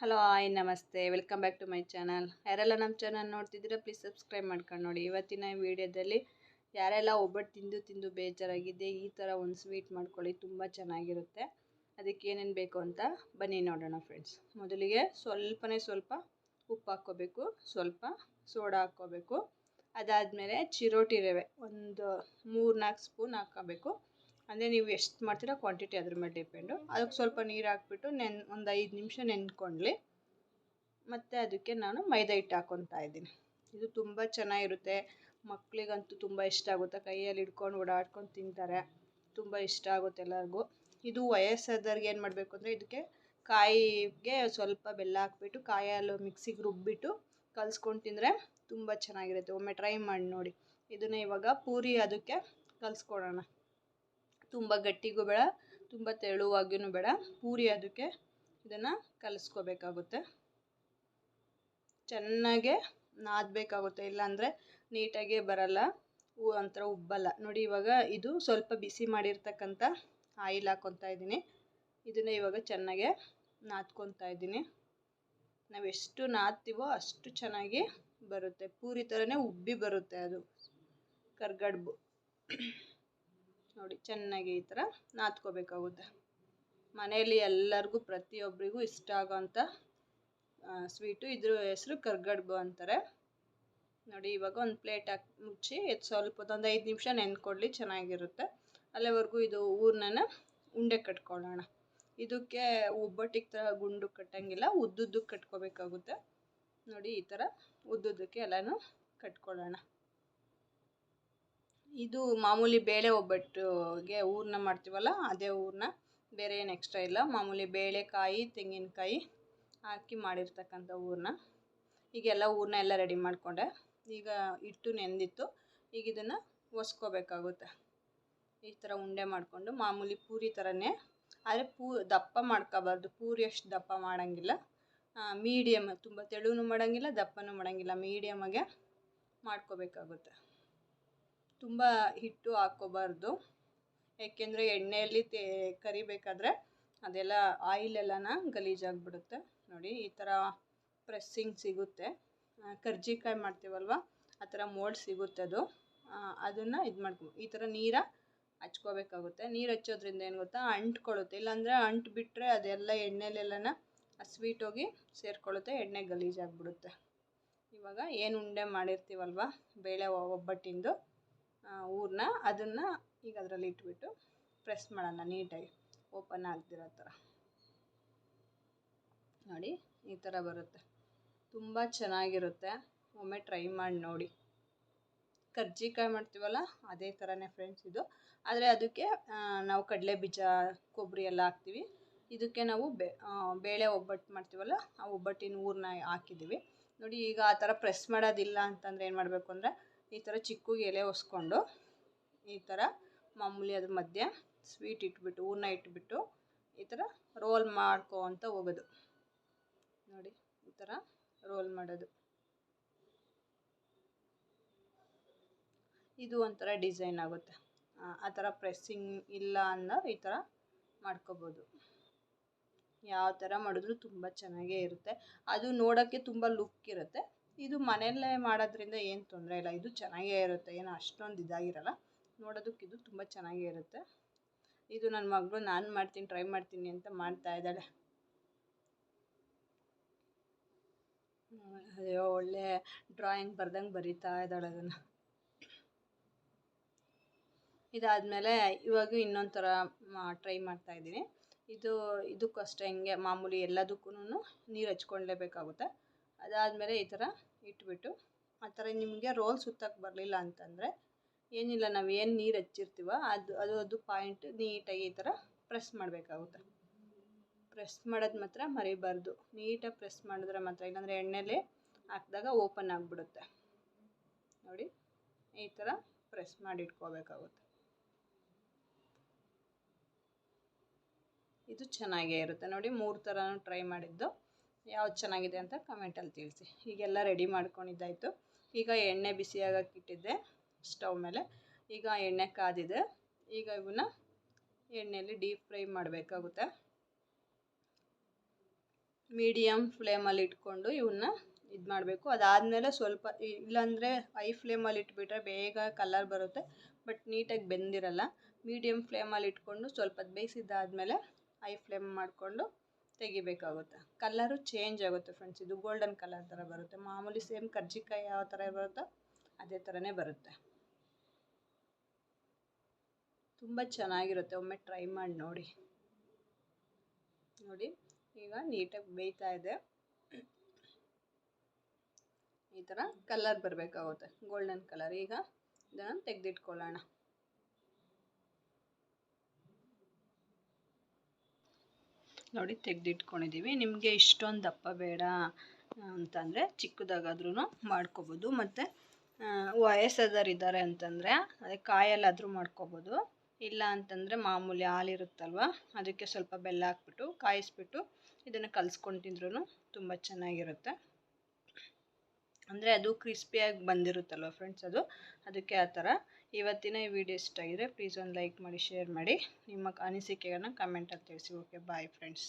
Hello ಆಯ್ ನಮಸ್ತೆ. Welcome back to my channel. ಯಾರೆಲ್ಲ ನಮ್ಮ ಚಾನಲ್ ನೋಡ್ತಿದ್ದೀರಾ, ಪ್ಲೀಸ್ ಸಬ್ಸ್ಕ್ರೈಬ್ ಮಾಡ್ಕೊಂಡು ನೋಡಿ. ಇವತ್ತಿನ ವಿಡಿಯೋದಲ್ಲಿ ಯಾರೆಲ್ಲ ಒಬ್ಬಟ್ಟು ತಿಂದು ತಿಂದು ಬೇಜಾರಾಗಿದೆ, ಈ ಥರ ಒಂದು ಸ್ವೀಟ್ ಮಾಡ್ಕೊಳ್ಳಿ, ತುಂಬ ಚೆನ್ನಾಗಿರುತ್ತೆ. ಅದಕ್ಕೆ ಏನೇನು ಬೇಕು ಅಂತ ಬನ್ನಿ ನೋಡೋಣ ಫ್ರೆಂಡ್ಸ್ ಮೊದಲಿಗೆ ಸ್ವಲ್ಪನೇ ಸ್ವಲ್ಪ ಉಪ್ಪು ಹಾಕ್ಕೋಬೇಕು, ಸ್ವಲ್ಪ ಸೋಡಾ ಹಾಕ್ಕೋಬೇಕು. ಅದಾದಮೇಲೆ ಚಿರೋಟಿ ರವೆ ಒಂದು ಮೂರು ನಾಲ್ಕು ಸ್ಪೂನ್ ಹಾಕ್ಕೋಬೇಕು. ಅಂದರೆ ನೀವು ಎಷ್ಟು ಮಾಡ್ತೀರೋ ಕ್ವಾಂಟಿಟಿ ಅದ್ರ ಮೇಲೆ ಡಿಪೆಂಡು ಅದಕ್ಕೆ ಸ್ವಲ್ಪ ನೀರು ಹಾಕ್ಬಿಟ್ಟು ನೆನ್, ಒಂದು ಐದು ನಿಮಿಷ ನೆನ್ಕೊಳ್ಳಿ ಮತ್ತು ಅದಕ್ಕೆ ನಾನು ಮೈದಾ ಹಿಟ್ಟು ಹಾಕ್ಕೊತಾ ಇದ್ದೀನಿ. ಇದು ತುಂಬ ಚೆನ್ನಾಗಿರುತ್ತೆ. ಮಕ್ಕಳಿಗಂತೂ ತುಂಬ ಇಷ್ಟ ಆಗುತ್ತೆ. ಕೈಯಲ್ಲಿ ಹಿಡ್ಕೊಂಡು ಓಡಾಡ್ಕೊಂಡು ತಿಂತಾರೆ. ತುಂಬ ಇಷ್ಟ ಆಗುತ್ತೆ ಎಲ್ಲರಿಗೂ. ಇದು ವಯಸ್ಸಾದವ್ರಿಗೆ ಏನು ಮಾಡಬೇಕು ಅಂದರೆ ಇದಕ್ಕೆ ಕಾಯಿಗೆ ಸ್ವಲ್ಪ ಬೆಲ್ಲ ಹಾಕ್ಬಿಟ್ಟು ಕಾಯಲ್ಲು ಮಿಕ್ಸಿಗೆ ರುಬ್ಬಿಟ್ಟು ಕಲ್ಸ್ಕೊಂಡು ತಿಂದರೆ ತುಂಬ ಚೆನ್ನಾಗಿರುತ್ತೆ. ಒಮ್ಮೆ ಟ್ರೈ ಮಾಡಿ ನೋಡಿ. ಇದನ್ನು ಇವಾಗ ಪೂರಿ ಅದಕ್ಕೆ ಕಲಿಸ್ಕೊಡೋಣ. ತುಂಬ ಗಟ್ಟಿಗೂ ಬೇಡ, ತುಂಬ ತೆಳುವಾಗಿಯೂ ಬೇಡ. ಪೂರಿ ಅದಕ್ಕೆ ಇದನ್ನು ಕಲಿಸ್ಕೋಬೇಕಾಗುತ್ತೆ. ಚೆನ್ನಾಗೆ ನಾದಬೇಕಾಗುತ್ತೆ, ಇಲ್ಲಾಂದರೆ ನೀಟಾಗಿ ಬರಲ್ಲ. ಹೂ ಒಂಥರ ಉಬ್ಬಲ್ಲ. ನೋಡಿ, ಇವಾಗ ಇದು ಸ್ವಲ್ಪ ಬಿಸಿ ಮಾಡಿರ್ತಕ್ಕಂಥ ಆಯಿಲ್ ಹಾಕ್ಕೊತಾ ಇದ್ದೀನಿ. ಇದನ್ನು ಇವಾಗ ಚೆನ್ನಾಗೆ ನಾದ್ಕೊತಾ ಇದ್ದೀನಿ. ನಾವು ಎಷ್ಟು ನಾದ್ತೀವೋ ಅಷ್ಟು ಚೆನ್ನಾಗಿ ಬರುತ್ತೆ. ಪೂರಿ ಥರನೇ ಉಬ್ಬಿ ಬರುತ್ತೆ ಅದು. ಕರ್ಗಡ್ಬು. ನೋಡಿ, ಚೆನ್ನಾಗಿ ಈ ಥರ ನಾದ್ಕೋಬೇಕಾಗುತ್ತೆ. ಮನೆಯಲ್ಲಿ ಎಲ್ಲರಿಗೂ ಪ್ರತಿಯೊಬ್ಬರಿಗೂ ಇಷ್ಟ ಆಗೋಂಥ ಸ್ವೀಟು. ಇದ್ರ ಹೆಸರು ಕರ್ಗಡ್ಬು ಅಂತಾರೆ. ನೋಡಿ, ಇವಾಗ ಒಂದು ಪ್ಲೇಟ್ ಹಾಕಿ, ಮುಚ್ಚಿ ಸ್ವಲ್ಪ ಒಂದು ಐದು ನಿಮಿಷ ನೆನ್ಕೊಡ್ಲಿ, ಚೆನ್ನಾಗಿರುತ್ತೆ. ಅಲ್ಲಿವರೆಗೂ ಇದು ಊರ್ನ ಉಂಡೆ ಕಟ್ಕೊಳ್ಳೋಣ. ಇದಕ್ಕೆ ಒಬ್ಬಟ್ಟಿಗೆ ಥರ ಗುಂಡು ಕಟ್ಟಂಗಿಲ್ಲ, ಉದ್ದುದ್ದಕ್ಕೆ ಕಟ್ಕೋಬೇಕಾಗುತ್ತೆ. ನೋಡಿ, ಈ ಥರ ಉದ್ದುದ್ದಕ್ಕೆ ಎಲ್ಲನೂ ಕಟ್ಕೊಳ್ಳೋಣ. ಇದು ಮಾಮೂಲಿ ಬೇಳೆ ಒಬ್ಬಟ್ಟಿಗೆ ಹೂರ್ಣ ಮಾಡ್ತೀವಲ್ಲ, ಅದೇ ಹೂರಣ ಬೇರೆ ಏನು ಎಕ್ಸ್ಟ್ರಾ ಇಲ್ಲ. ಮಾಮೂಲಿ ಬೇಳೆಕಾಯಿ, ತೆಂಗಿನಕಾಯಿ ಹಾಕಿ ಮಾಡಿರ್ತಕ್ಕಂಥ ಹೂರಣ ಈಗೆಲ್ಲ ಹೂರಣ ಎಲ್ಲ ರೆಡಿ ಮಾಡಿಕೊಂಡೆ. ಈಗ ಹಿಟ್ಟು ನೆಂದಿತ್ತು. ಈಗ ಇದನ್ನು ಒಸ್ಕೋಬೇಕಾಗುತ್ತೆ. ಈ ಥರ ಉಂಡೆ ಮಾಡಿಕೊಂಡು ಮಾಮೂಲಿ ಪೂರಿ ಥರನೇ ಆದರೆ ಪೂ, ದಪ್ಪ ಮಾಡ್ಕೋಬಾರ್ದು. ಪೂರಿ ಅಷ್ಟು ದಪ್ಪ ಮಾಡೋಂಗಿಲ್ಲ. ಮೀಡಿಯಮ್ ತುಂಬ ತೆಳುವೂ ಮಾಡೋಂಗಿಲ್ಲ, ದಪ್ಪನೂ ಮಾಡೋಂಗಿಲ್ಲ. ಮೀಡಿಯಮಾಗೆ ಮಾಡ್ಕೋಬೇಕಾಗುತ್ತೆ. ತುಂಬ ಹಿಟ್ಟು ಹಾಕ್ಕೋಬಾರ್ದು. ಏಕೆಂದರೆ ಎಣ್ಣೆಯಲ್ಲಿ ತೇ, ಕರಿಬೇಕಾದ್ರೆ ಅದೆಲ್ಲ ಆಯಿಲೆಲ್ಲನ ಗಲೀಜಾಗಿಬಿಡುತ್ತೆ ನೋಡಿ, ಈ ಥರ ಪ್ರೆಸ್ಸಿಂಗ್ ಸಿಗುತ್ತೆ. ಕರ್ಜಿಕಾಯಿ ಮಾಡ್ತೀವಲ್ವ? ಆ ಥರ ಮೋಲ್ಡ್ ಸಿಗುತ್ತೆ ಅದು. ಅದನ್ನು ಇದು ಮಾಡ್ಕೊ, ಈ ಥರ ನೀರ ಹಚ್ಕೋಬೇಕಾಗುತ್ತೆ. ನೀರು ಹಚ್ಚೋದ್ರಿಂದ ಏನು ಗೊತ್ತಾ? ಅಂಟ್ಕೊಳ್ಳುತ್ತೆ. ಇಲ್ಲಾಂದರೆ ಅಂಟು ಬಿಟ್ಟರೆ ಅದೆಲ್ಲ ಎಣ್ಣೆಲೆಲ್ಲನ ಸ್ವೀಟ್ ಹೋಗಿ ಸೇರ್ಕೊಳ್ಳುತ್ತೆ, ಎಣ್ಣೆ ಗಲೀಜಾಗಿಬಿಡುತ್ತೆ ಇವಾಗ ಏನು ಉಂಡೆ ಮಾಡಿರ್ತೀವಲ್ವ? ಬೇಳೆ ಒಬ್ಬಟ್ಟಿಂದು. ಊರನ್ನ ಅದನ್ನು ಈಗ ಅದರಲ್ಲಿ ಇಟ್ಬಿಟ್ಟು ಪ್ರೆಸ್ ಮಾಡೋಣ ನೀಟಾಗಿ ಓಪನ್ ಆಗ್ದಿರೋ ಥರ. ನೋಡಿ, ಈ ಥರ ಬರುತ್ತೆ. ತುಂಬ ಚೆನ್ನಾಗಿರುತ್ತೆ. ಒಮ್ಮೆ ಟ್ರೈ ಮಾಡಿ ನೋಡಿ. ಕರ್ಜಿಕಾಯಿ ಮಾಡ್ತೀವಲ್ಲ, ಅದೇ ಥರನೇ ಫ್ರೆಂಡ್ಸ್ ಇದು. ಆದರೆ ಅದಕ್ಕೆ ನಾವು ಕಡಲೆ ಬೀಜ ಕೊಬ್ಬರಿ ಎಲ್ಲ ಹಾಕ್ತೀವಿ. ಇದಕ್ಕೆ ನಾವು ಬೇಳೆ ಒಬ್ಬಟ್ಟು ಮಾಡ್ತೀವಲ್ಲ, ಆ ಒಬ್ಬಟ್ಟಿನ ಊರನ್ನ ಹಾಕಿದ್ದೀವಿ. ನೋಡಿ, ಈಗ ಆ ಥರ ಪ್ರೆಸ್ ಮಾಡೋದಿಲ್ಲ ಅಂತಂದರೆ ಏನು ಮಾಡಬೇಕು ಅಂದರೆ ಈ ಥರ ಚಿಕ್ಕಗೆ ಎಲೆ ಒಸ್ಕೊಂಡು ಈ ಥರ ಮಾಮೂಲಿ ಅದ್ರ ಮಧ್ಯೆ ಸ್ವೀಟ್ ಇಟ್ಬಿಟ್ಟು, ಹೂರ್ಣ ಇಟ್ಬಿಟ್ಟು ಈ ಥರ ರೋಲ್ ಮಾಡ್ಕೊತ ಹೋಗೋದು. ನೋಡಿ, ಈ ಥರ ರೋಲ್ ಮಾಡೋದು. ಇದು ಒಂಥರ ಡಿಸೈನ್ ಆಗುತ್ತೆ. ಆ ಥರ ಪ್ರೆಸ್ಸಿಂಗ್ ಇಲ್ಲ ಅನ್ನೋ ಈ ಥರ ಮಾಡ್ಕೋಬೋದು. ಯಾವ ಥರ ಮಾಡಿದ್ರು ತುಂಬ ಚೆನ್ನಾಗೇ ಇರುತ್ತೆ. ಅದು ನೋಡೋಕ್ಕೆ ತುಂಬ ಲುಕ್ ಇರುತ್ತೆ. ಇದು ಮನೆಯಲ್ಲೇ ಮಾಡೋದ್ರಿಂದ ಏನು ತೊಂದರೆ ಇಲ್ಲ. ಇದು ಚೆನ್ನಾಗೇ ಇರುತ್ತೆ. ಏನು ಅಷ್ಟೊಂದು ಇದಾಗಿರಲ್ಲ. ನೋಡೋದಕ್ಕೆ ಇದು ತುಂಬ ಚೆನ್ನಾಗೇ ಇರುತ್ತೆ. ಇದು ನನ್ನ ಮಗಳು, ನಾನು ಮಾಡ್ತೀನಿ, ಟ್ರೈ ಮಾಡ್ತೀನಿ ಅಂತ ಮಾಡ್ತಾ ಇದ್ದಾಳೆ. ಅಯ್ಯೋ, ಒಳ್ಳೆ ಡ್ರಾಯಿಂಗ್ ಬರ್ದಂಗೆ ಬರೀತಾ ಇದ್ದಾಳೆ ಅದನ್ನು. ಇದಾದಮೇಲೆ ಇವಾಗ ಇನ್ನೊಂದು ಥರ ಟ್ರೈ ಮಾಡ್ತಾ ಇದ್ದೀನಿ. ಇದು, ಇದಕ್ಕೂ ಅಷ್ಟೇ ಹಿಂಗೆ ಮಾಮೂಲಿ ಎಲ್ಲದಕ್ಕೂ ನೀರು ಹಚ್ಕೊಳ್ಲೇಬೇಕಾಗುತ್ತೆ ಅದಾದಮೇಲೆ ಈ ಥರ ಇಟ್ಬಿಟ್ಟು ಆ ಥರ ನಿಮಗೆ ರೋಲ್ ಸುತ್ತಕ್ಕೆ ಬರಲಿಲ್ಲ ಅಂತಂದರೆ ಏನಿಲ್ಲ, ನಾವು ಏನು ನೀರು ಹಚ್ಚಿರ್ತೀವ ಅದು ಅದು ಅದು ಪಾಯಿಂಟ್ ನೀಟಾಗಿ ಈ ಥರ ಪ್ರೆಸ್ ಮಾಡಬೇಕಾಗುತ್ತೆ. ಪ್ರೆಸ್ ಮಾಡೋದು ಮಾತ್ರ ಮರಿಬಾರ್ದು. ನೀಟಾಗಿ ಪ್ರೆಸ್ ಮಾಡಿದ್ರೆ ಮಾತ್ರ, ಇಲ್ಲಾಂದರೆ ಎಣ್ಣೆಲಿ ಹಾಕಿದಾಗ ಓಪನ್ ಆಗಿಬಿಡುತ್ತೆ. ನೋಡಿ, ಈ ಥರ ಪ್ರೆಸ್ ಮಾಡಿ ಇಟ್ಕೋಬೇಕಾಗುತ್ತೆ. ಇದು ಚೆನ್ನಾಗೇ ಇರುತ್ತೆ. ನೋಡಿ, ಮೂರು ಥರನೂ ಟ್ರೈ ಮಾಡಿದ್ದು. ಯಾವ್ದು ಚೆನ್ನಾಗಿದೆ ಅಂತ ಕಮೆಂಟಲ್ಲಿ ತಿಳಿಸಿ. ಈಗೆಲ್ಲ ರೆಡಿ ಮಾಡ್ಕೊಂಡಿದ್ದಾಯಿತು. ಈಗ ಎಣ್ಣೆ ಬಿಸಿಯಾಗಕ್ಕೆ ಇಟ್ಟಿದ್ದೆ ಸ್ಟವ್ ಮೇಲೆ. ಈಗ ಎಣ್ಣೆ ಕಾದಿದೆ. ಈಗ ಇವನ್ನ ಎಣ್ಣೆಯಲ್ಲಿ ಡೀಪ್ ಫ್ರೈ ಮಾಡಬೇಕಾಗುತ್ತೆ. ಮೀಡಿಯಮ್ ಫ್ಲೇಮಲ್ಲಿ ಇಟ್ಕೊಂಡು ಇವನ್ನ ಇದು ಮಾಡಬೇಕು. ಅದಾದಮೇಲೆ ಸ್ವಲ್ಪ ಇಲ್ಲಾಂದರೆ ಹೈ ಫ್ಲೇಮಲ್ಲಿ ಇಟ್ಬಿಟ್ರೆ ಬೇಗ ಕಲರ್ ಬರುತ್ತೆ ಬಟ್ ನೀಟಾಗಿ ಬೆಂದಿರಲ್ಲ. ಮೀಡಿಯಮ್ ಫ್ಲೇಮಲ್ಲಿ ಇಟ್ಕೊಂಡು ಸ್ವಲ್ಪ ಬೇಯಿಸಿದ್ದಾದಮೇಲೆ ಹೈ ಫ್ಲೇಮ್ ಮಾಡಿಕೊಂಡು ತೆಗಿಬೇಕಾಗುತ್ತೆ. ಕಲ್ಲರು ಚೇಂಜ್ ಆಗುತ್ತೆ ಫ್ರೆಂಡ್ಸ್ ಇದು ಗೋಲ್ಡನ್ ಕಲರ್ ಥರ ಬರುತ್ತೆ. ಮಾಮೂಲಿ ಸೇಮ್ ಕರ್ಜಿಕಾಯಿ ಯಾವ ಥರ ಬರುತ್ತೋ ಅದೇ ಥರನೇ ಬರುತ್ತೆ. ತುಂಬ ಚೆನ್ನಾಗಿರುತ್ತೆ. ಒಮ್ಮೆ ಟ್ರೈ ಮಾಡಿ ನೋಡಿ. ನೋಡಿ, ಈಗ ನೀಟಾಗಿ ಬೇಯ್ತಾ ಇದೆ. ಈ ಥರ ಕಲರ್ ಬರಬೇಕಾಗುತ್ತೆ. ಗೋಲ್ಡನ್ ಕಲರ್ ಈಗ ಇದನ್ನು ತೆಗೆದಿಟ್ಕೊಳ್ಳೋಣ. ನೋಡಿ ತೆಗೆದಿಟ್ಕೊಂಡಿದ್ದೀವಿ. ನಿಮಗೆ ಇಷ್ಟೊಂದು ದಪ್ಪ ಬೇಡ ಅಂತಂದರೆ ಚಿಕ್ಕದಾಗಾದ್ರೂ ಮಾಡ್ಕೋಬೋದು. ಮತ್ತು ವಯಸ್ಸಾದವ್ರು ಇದ್ದಾರೆ ಅಂತಂದರೆ, ಅದೇ ಕಾಯಲ್ಲಾದರೂ ಮಾಡ್ಕೋಬೋದು. ಇಲ್ಲ ಅಂತಂದರೆ ಮಾಮೂಲಿ ಹಾಲಿರುತ್ತಲ್ವ, ಅದಕ್ಕೆ ಸ್ವಲ್ಪ ಬೆಲ್ಲ ಹಾಕ್ಬಿಟ್ಟು ಕಾಯಿಸ್ಬಿಟ್ಟು ಇದನ್ನು ಕಲಸ್ಕೊಂಡು ತಿಂದ್ರೂ ತುಂಬ ಚೆನ್ನಾಗಿರುತ್ತೆ. ಅಂದರೆ ಅದು ಕ್ರಿಸ್ಪಿಯಾಗಿ ಬಂದಿರುತ್ತಲ್ವ ಫ್ರೆಂಡ್ಸ್ ಅದು. ಅದಕ್ಕೆ ಆ ಥರ. ಇವತ್ತಿನ ಈ ವಿಡಿಯೋ ಇಷ್ಟ ಆಗಿದ್ರೆ ಪ್ಲೀಸ್ ಒಂದು ಲೈಕ್ ಮಾಡಿ ಶೇರ್ ಮಾಡಿ. ನಿಮ್ಮ ಅನಿಸಿಕೆಯನ್ನು ಕಮೆಂಟಲ್ಲಿ ತಿಳಿಸಿ. Okay bye friends